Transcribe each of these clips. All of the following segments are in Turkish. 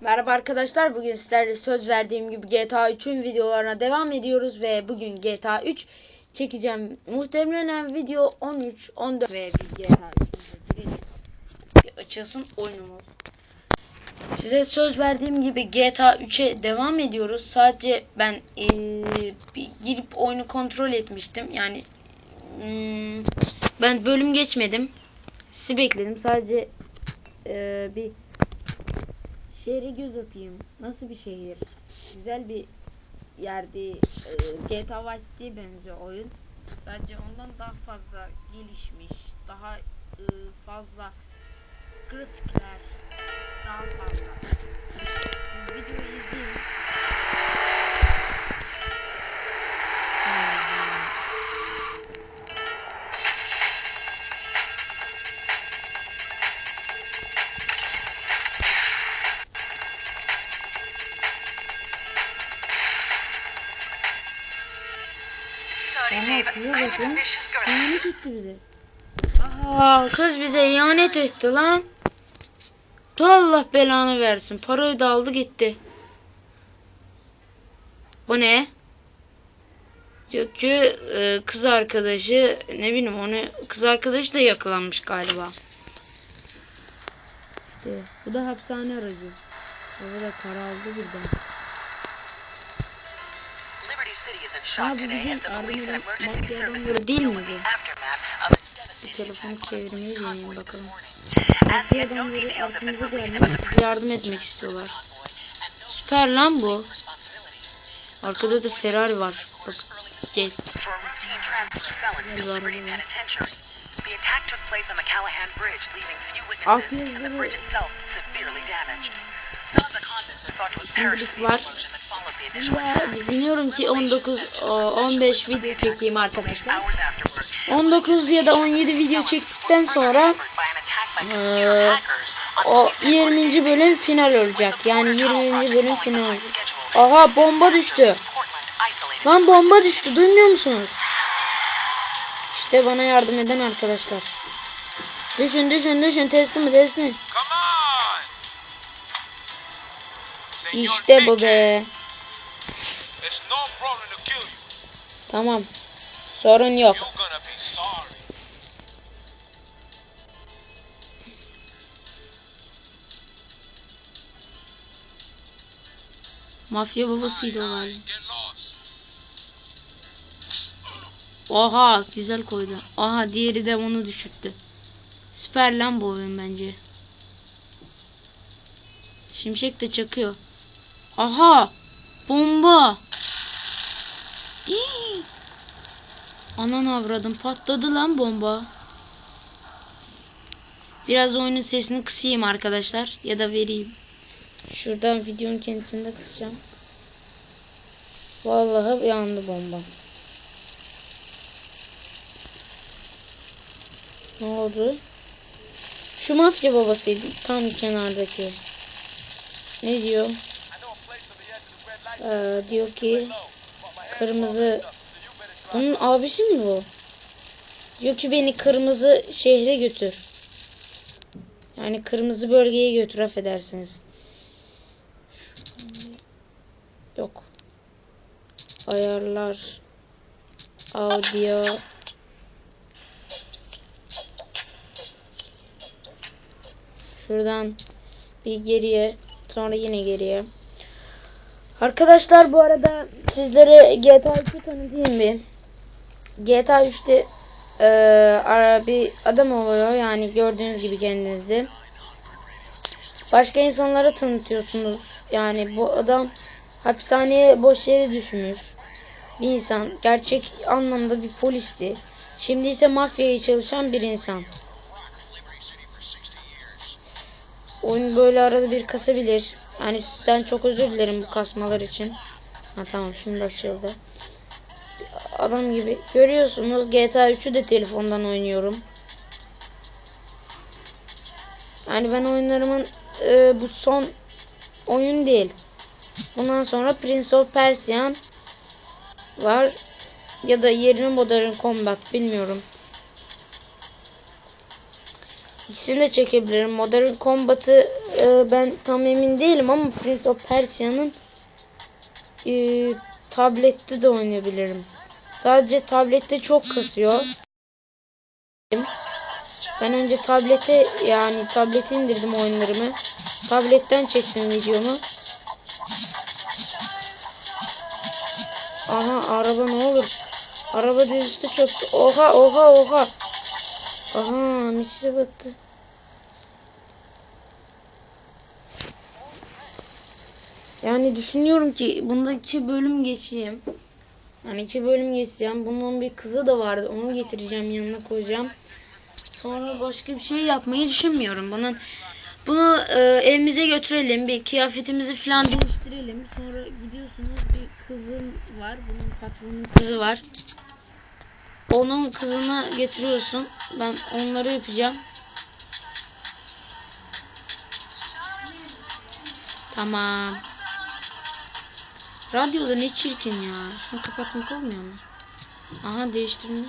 Merhaba arkadaşlar. Bugün sizlerle söz verdiğim gibi GTA 3'ün videolarına devam ediyoruz ve bugün GTA 3 çekeceğim. Muhtemelen video 13, 14 ve bir GTA 3'ün bir açılsın oyunumuz. Size söz verdiğim gibi GTA 3'e devam ediyoruz. Sadece ben eee, bir girip oyunu kontrol etmiştim. Yani hmm, ben bölüm geçmedim. Sizi bekledim. Sadece eee, bir Şehre göz atayım. Nasıl bir şehir? Güzel bir yerdi. Ee, GTA Vice City'ye benziyor oyun. Sadece ondan daha fazla gelişmiş. Daha e, fazla grafikler. Daha fazla. Siz videoyu izleyin. Girl. İhanet etti bize. Aa, kız bize ihanet etti lan. Tu Allah belanı versin. Parayı da aldı gitti. Bu ne? Gökçü e, kız arkadaşı ne bileyim onu kız arkadaşı da yakalanmış galiba. İşte bu da hapishane aracı. Hava da karardı birden. Today bizim services adamları değil mi bu? telefonu çevirmeyi deneyeyim bakalım. Mafya adamları arkamıza bize yardım etmek istiyorlar. Süper lan bu. Arkada da Ferrari var. Bak gel. Alt the yazıları- the var. attack. düşünüyorum ki 19 o, 15 video çekeyim arkadaşlar. Hours afterward, 19 ya da 17 video çektikten sonra o 20. bölüm final olacak. Yani 20. bölüm final. Aha bomba düştü. Lan bomba düştü. Duymuyor musunuz? İşte bana yardım eden arkadaşlar. Düşün düşün düşün teslim teslim. İşte bu be. Tamam. Sorun yok. Mafya babasıydı o galiba. Oha güzel koydu. Aha diğeri de onu düşürttü. Süper lan bu oyun bence. Şimşek de çakıyor. Aha bomba. Hii. Anan avradım patladı lan bomba. Biraz oyunun sesini kısayım arkadaşlar ya da vereyim. Şuradan videonun kendisinde kısacağım. Vallahi yandı bomba. Ne oldu? Şu mafya babasıydı. Tam kenardaki. Ne diyor? Ee, diyor ki kırmızı bunun abisi mi bu? Diyor ki beni kırmızı şehre götür. Yani kırmızı bölgeye götür affedersiniz. Yok. Ayarlar. Audio. Şuradan bir geriye sonra yine geriye. Arkadaşlar bu arada sizlere GTA 3'ü tanıtayım bir. GTA 3'te eee, ara bir adam oluyor yani gördüğünüz gibi kendinizde. Başka insanlara tanıtıyorsunuz. Yani bu adam hapishaneye boş yere düşmüş. Bir insan gerçek anlamda bir polisti. Şimdi ise mafyaya çalışan bir insan. Oyun böyle arada bir kasabilir. Yani sizden çok özür dilerim bu kasmalar için. Ha tamam şimdi açıldı. Adam gibi. Görüyorsunuz GTA 3'ü de telefondan oynuyorum. Yani ben oyunlarımın e, bu son oyun değil. Bundan sonra Prince of Persia var. Ya da yerine Modern Combat bilmiyorum. İkisini de çekebilirim. Modern Combat'ı e, ben tam emin değilim ama Prince of Persia'nın e, tablette de oynayabilirim. Sadece tablette çok kasıyor. Ben önce tablete yani tablete indirdim oyunlarımı. Tabletten çektim videomu. Aha araba ne olur. Araba dizüstü çöktü. Oha oha oha. Aha misli battı. Yani düşünüyorum ki bunda iki bölüm geçeyim. Yani iki bölüm geçeceğim. Bunun bir kızı da vardı. Onu getireceğim yanına koyacağım. Sonra başka bir şey yapmayı düşünmüyorum. Bunun bunu e, evimize götürelim. Bir kıyafetimizi falan değiştirelim. Sonra gidiyorsunuz bir kızım var. Bunun patronun kızı var. Onun kızını getiriyorsun. Ben onları yapacağım. Tamam. Radyoda ne çirkin ya. Şunu kapatmak olmuyor mu? Aha değiştirme.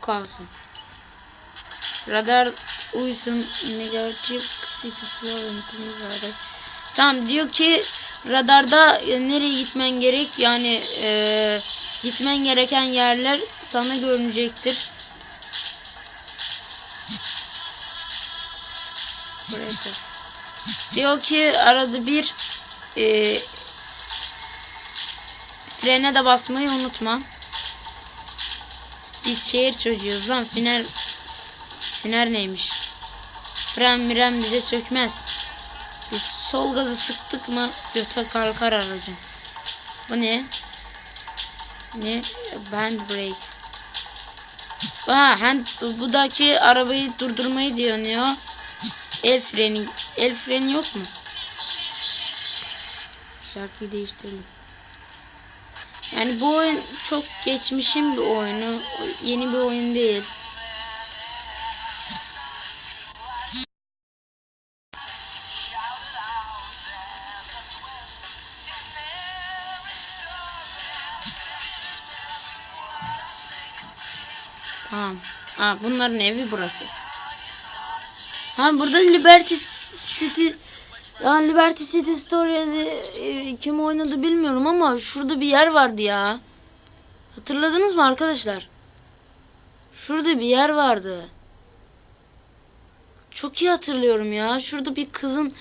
Kalsın. Radar uysun negatif radar. Tamam diyor ki radarda e, nereye gitmen gerek yani e, gitmen gereken yerler sana görünecektir. Diyor ki arada bir e, frene de basmayı unutma. Biz şehir çocuğuyuz lan. Finer Finer neymiş? Fren miren bize sökmez. Biz sol gazı sıktık mı göte kalkar aracın. Bu ne? Ne? Band brake. Ha, hand, budaki arabayı durdurmayı diyor. El freni. El freni yok mu? Şarkıyı değiştirelim. Yani bu oyun çok geçmişin bir oyunu. Yeni bir oyun değil. Aa, bunların evi burası. Ha burada Liberty City yani Liberty City Stories'i e, kim oynadı bilmiyorum ama şurada bir yer vardı ya. Hatırladınız mı arkadaşlar? Şurada bir yer vardı. Çok iyi hatırlıyorum ya. Şurada bir kızın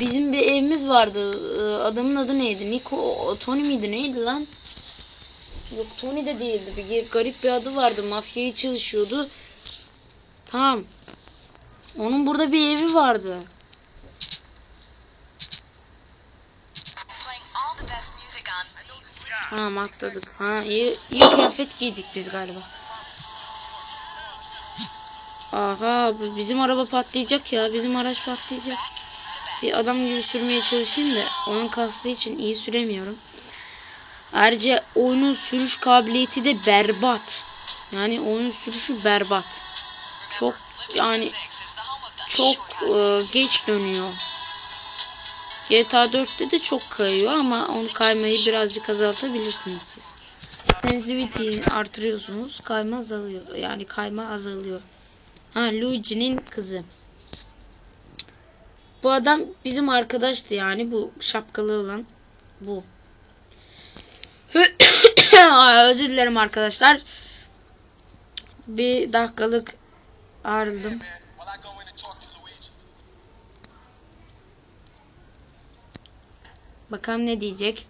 bizim bir evimiz vardı. Ee, Adamın adı neydi? Nico Tony miydi? Neydi lan? Yok Tony de değildi. Bir garip bir adı vardı. Mafyayı çalışıyordu. Tamam. Onun burada bir evi vardı. Tamam atladık. Ha iyi, iyi kıyafet giydik biz galiba. Aha bizim araba patlayacak ya. Bizim araç patlayacak. Bir adam gibi sürmeye çalışayım da onun kastığı için iyi süremiyorum. Ayrıca oyunun sürüş kabiliyeti de berbat. Yani oyunun sürüşü berbat. Çok yani çok e, geç dönüyor. GTA 4'te de çok kayıyor ama onu kaymayı birazcık azaltabilirsiniz siz. Sensitivity'yi artırıyorsunuz. Kayma azalıyor. Yani kayma azalıyor. Ha Luigi'nin kızı. Bu adam bizim arkadaştı yani bu şapkalı olan bu. Özür dilerim arkadaşlar. Bir dakikalık Luigi. Bakalım ne diyecek.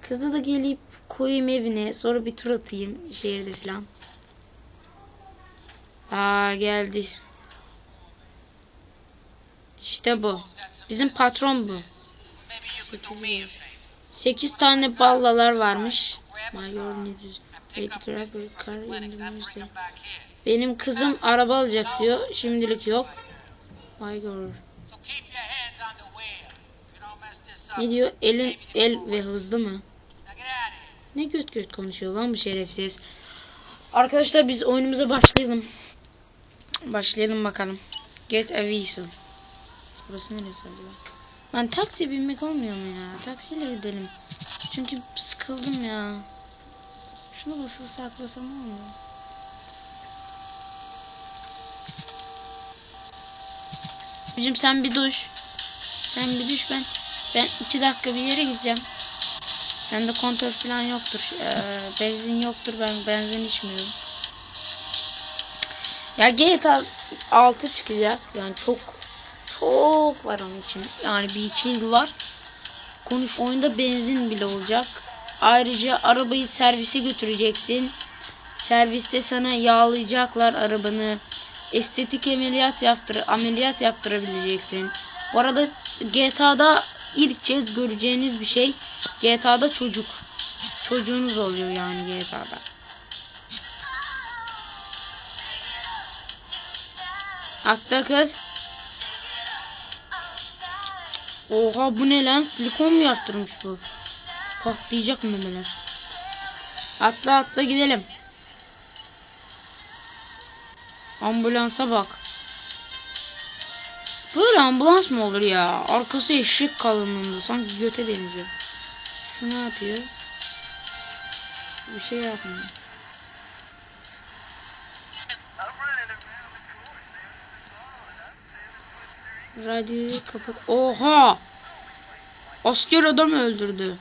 Kızı da gelip koyayım evine. Sonra bir tur atayım şehirde falan. Aa geldi. İşte bu. Bizim patron bu. 8 tane ballalar varmış. Mayor nedir? Benim kızım araba alacak diyor. Şimdilik yok. Up. Ne diyor? Elin el ve hızlı mı? Ne göt göt konuşuyor lan bu şerefsiz. Arkadaşlar biz oyunumuza başlayalım. Başlayalım bakalım. Get a whistle. Burası neresi acaba? Lan taksi binmek olmuyor mu ya? Taksiyle gidelim. Çünkü sıkıldım ya. Şunu basılı saklasam olmuyor. Abicim sen bir duş. Sen bir duş ben. Ben iki dakika bir yere gideceğim. Sende kontör falan yoktur. Ee, benzin yoktur. Ben benzin içmiyorum. Ya GTA 6 çıkacak. Yani çok çok var onun için. Yani bir iki var. Konuş oyunda benzin bile olacak. Ayrıca arabayı servise götüreceksin. Serviste sana yağlayacaklar arabanı. Estetik ameliyat yaptır ameliyat yaptırabileceksin. Bu arada GTA'da ilk kez göreceğiniz bir şey GTA'da çocuk. Çocuğunuz oluyor yani GTA'da. Atla kız. Oha bu ne lan? Silikon mu yaptırmış bu? Patlayacak memeler. Atla atla gidelim. Ambulansa bak. Böyle ambulans mı olur ya? Arkası eşek kalınlığında. Sanki göte benziyor. Şu ne yapıyor? Bir şey yapmıyor. Radyoyu kapat. Oha! Asker adam öldürdü.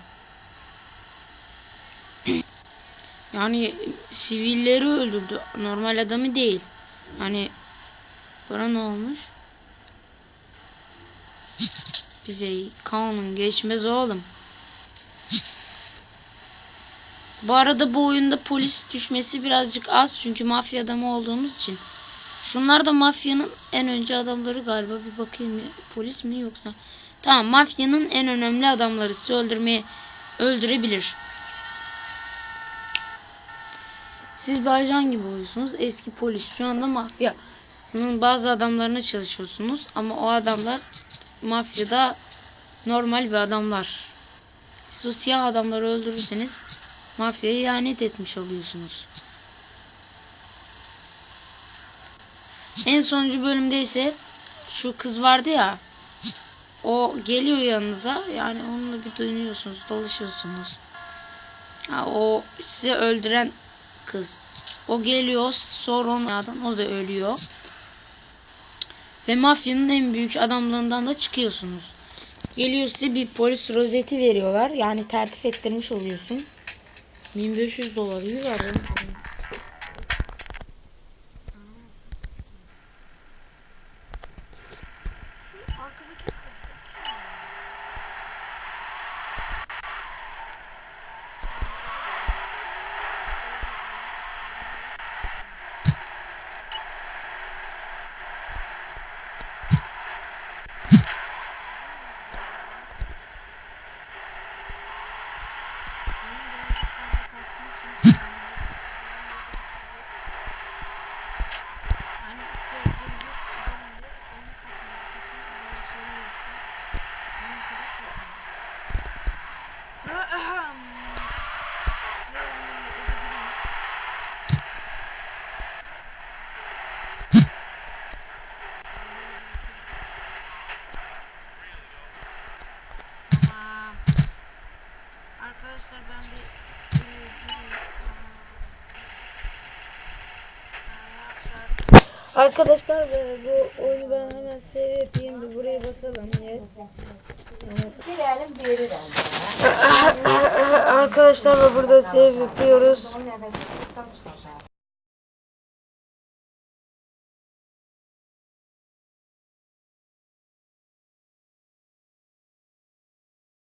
Yani sivilleri öldürdü. Normal adamı değil. Hani bana ne olmuş? Bize kanun geçmez oğlum. Bu arada bu oyunda polis düşmesi birazcık az çünkü mafya adamı olduğumuz için. Şunlar da mafyanın en önce adamları galiba bir bakayım polis mi yoksa. Tamam mafyanın en önemli adamları sizi öldürmeye öldürebilir. Siz bir ajan gibi oluyorsunuz. Eski polis. Şu anda mafyanın bazı adamlarına çalışıyorsunuz. Ama o adamlar mafyada normal bir adamlar. Siz o siyah adamları öldürürseniz mafyaya ihanet etmiş oluyorsunuz. En sonuncu bölümde ise şu kız vardı ya. O geliyor yanınıza. Yani onunla bir dönüyorsunuz, dalışıyorsunuz. Ha, o sizi öldüren kız. O geliyor sonra onun adam o da ölüyor. Ve mafyanın en büyük adamlığından da çıkıyorsunuz. Geliyor size bir polis rozeti veriyorlar. Yani tertip ettirmiş oluyorsun. 1500 dolar 100 var. Ya. Şu arkadaki kız bakayım. Tamam. Arkadaşlar ben bir e, gireyim. Aa, Arkadaşlar e, bu oyunu ben hemen save yapayım bir buraya basalım. Yes. Arkadaşlar burada save yapıyoruz.